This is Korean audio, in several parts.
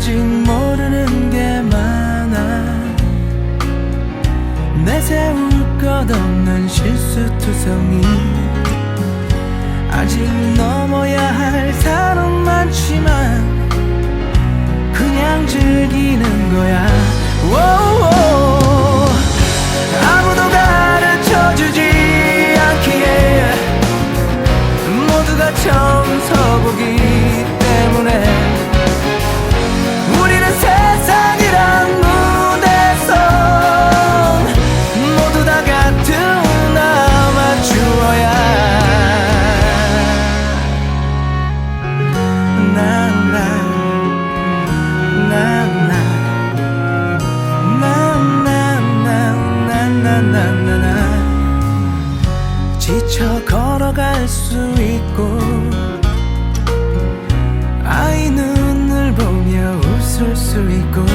아직 모르는 게 많아. 내세울 것 없는 실수투성이 아직 넘어야 할 산은 많지만 그냥 즐기는 지쳐 걸어갈 수 있고 아이 눈을 보며 웃을 수 있고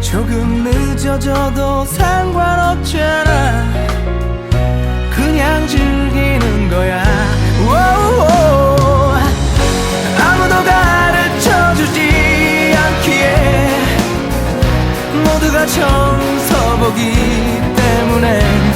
조금 늦어져도 상관없잖아 그냥 즐기는 거야 오오. 아무도 가르쳐주지 않기에 모두가 서보기 때문에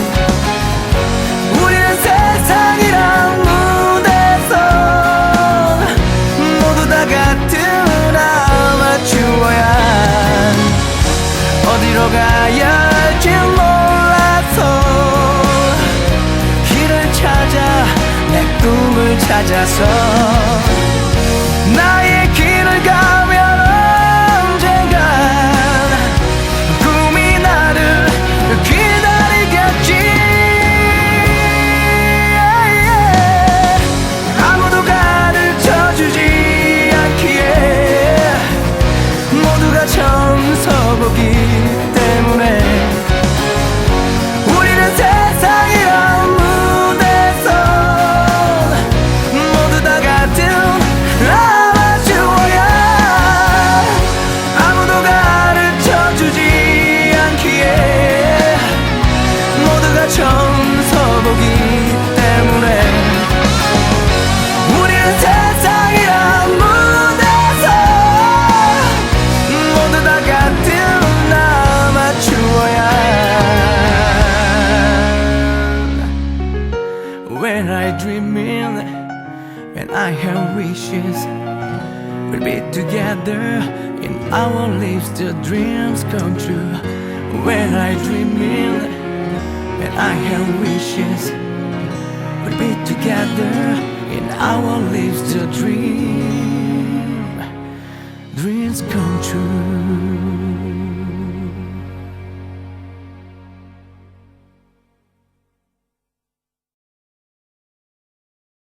찾아서 I have wishes. We'll be together in our lives till dreams come true. When I dream in and I have wishes We'll be together in our lives